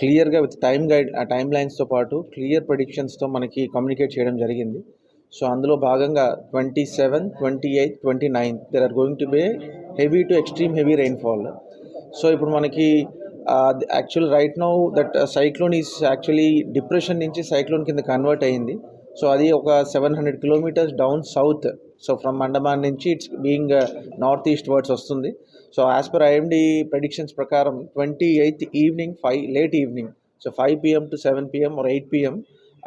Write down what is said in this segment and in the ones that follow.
క్లియర్గా with time guide ఆ time లైన్స్తో పాటు క్లియర్ ప్రెడిక్షన్స్తో మనకి కమ్యూనికేట్ చేయడం జరిగింది. సో అందులో భాగంగా twenty seven twenty eighth twenty nine there are going to be heavy to extreme heavy rainfall so ఇప్పుడు మనకి actual right now that cyclone is actually depression నుంచి సైక్లోన్ కింద కన్వర్ట్ అయ్యింది సో అది ఒక seven hundred kilometres down south so from Andaman నుంచి it's being north east words వస్తుంది. So as per IMD predictions ప్రకారం twenty eighth evening five late evening so five PM to seven PM or eight PM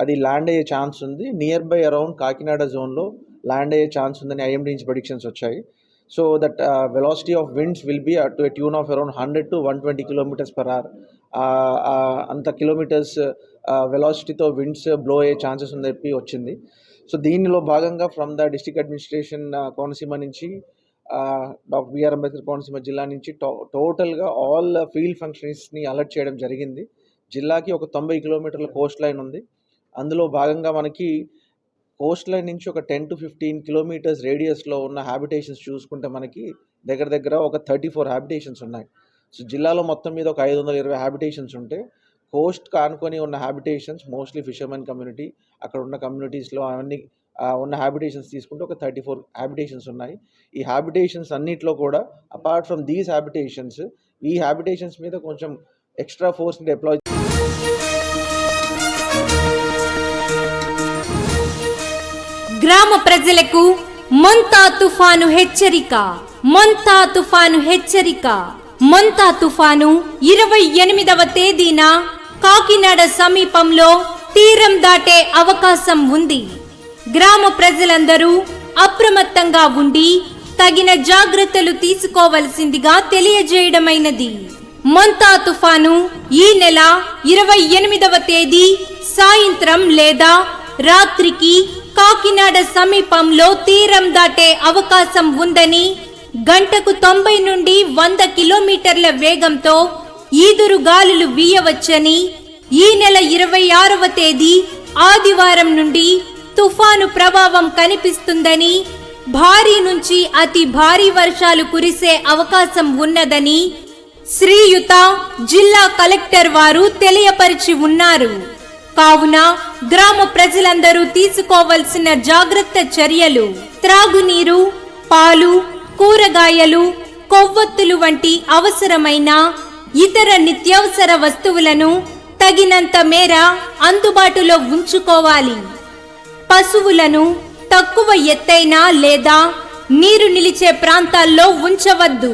అది land అయ్యే chance ఉంది. Near by around Kakinada జోన్లో land అయ్యే chance ఉందని IMD నుంచి predictions వచ్చాయి. So that velocity of winds will be to tune of around hundred to one twenty kilometres per hour అంత kilometres వెలాసిటీతో విండ్స్ బ్లో అయ్యే ఛాన్సెస్ ఉందని చెప్పి వచ్చింది. సో దీనిలో భాగంగా from the district administration Konaseema నుంచి uh, doctor BR Ambedkar Konaseema జిల్లా నుంచి టో టోటల్గా ఆల్ ఫీల్డ్ ఫంక్షన్స్ని అలర్ట్ చేయడం జరిగింది. జిల్లాకి ఒక తొంభై కిలోమీటర్ల కోస్ట్ లైన్ ఉంది. అందులో భాగంగా మనకి కోస్ట్ లైన్ నుంచి ఒక టెన్ టు ఫిఫ్టీన్ కిలోమీటర్స్ రేడియస్లో ఉన్న హ్యాబిటేషన్స్ చూసుకుంటే మనకి దగ్గర దగ్గర ఒక థర్టీ ఫోర్ హ్యాబిటేషన్స్ ఉన్నాయి. సో జిల్లాలో మొత్తం మీద ఒక ఐదు వందల ఇరవై హ్యాబిటేషన్స్ ఉంటే కోస్ట్ కానుకొని ఉన్న హ్యాబిటేషన్స్ మోస్ట్లీ ఫిషర్మెన్ కమ్యూనిటీ అక్కడ ఉన్న కమ్యూనిటీస్లో అవన్నీ ఉన్న హ్యాబిటేషన్స్ తీసుకుంటే ఒక థర్టీ ఫోర్ హ్యాబిటేషన్స్ ఉన్నాయి. ఈ హ్యాబిటేషన్స్ అన్నిట్లో కూడా అపార్ట్ ఫ్రమ్ దీస్ హ్యాబిటేషన్స్ ఈ హ్యాబిటేషన్స్ మీద కొంచెం ఎక్స్ట్రా ఫోర్స్ని డిప్లాయ్ గ్రామ ప్రజలకు మొంతా తుఫాను హెచ్చరిక మొంతా తుఫాను హెచ్చరిక. మొంతా తుఫాను ఇరవై ఎనిమిదవ తేదీన కాకినాడ సమీపంలో తీరం దాటే అవకాశం ఉంది. గ్రామ ప్రజలందరూ అప్రమత్తంగా ఉండి తగిన జాగ్రత్తలు తీసుకోవలసిందిగా తెలియజేయడమైనది. మొంతా తుఫాను ఈ నెల ఇరవై ఎనిమిదవ తేదీ సాయంత్రం లేదా రాత్రికి కాకినాడ సమీపంలో తీరం దాటే అవకాశం ఉందని గంటకు తొంభై నుండి వంద కిలోమీటర్ల వేగంతో ఈదురు గాలులు వీయవచ్చని ఈ నెల ఇరవై ఆరవ తేదీ ఆదివారం నుండి తుఫాను ప్రభావం కనిపిస్తుందని భారీ నుంచి అతి భారీ వర్షాలు కురిసే అవకాశం ఉన్నదని శ్రీయుత జిల్లా కలెక్టర్ వారు తెలియపరిచి ఉన్నారు. కావున గ్రామ ప్రజలందరూ తీసుకోవలసిన జాగ్రత్త చర్యలు త్రాగునీరు పాలు కూరగాయలు కొవ్వొత్తులు వంటి అవసరమైన ఇతర నిత్యావసర వస్తువులను తగినంత మేర అందుబాటులో ఉంచుకోవాలి. పశువులను తక్కువ ఎత్తైన లేదా నీరు నిలిచే ప్రాంతాల్లో ఉంచవద్దు.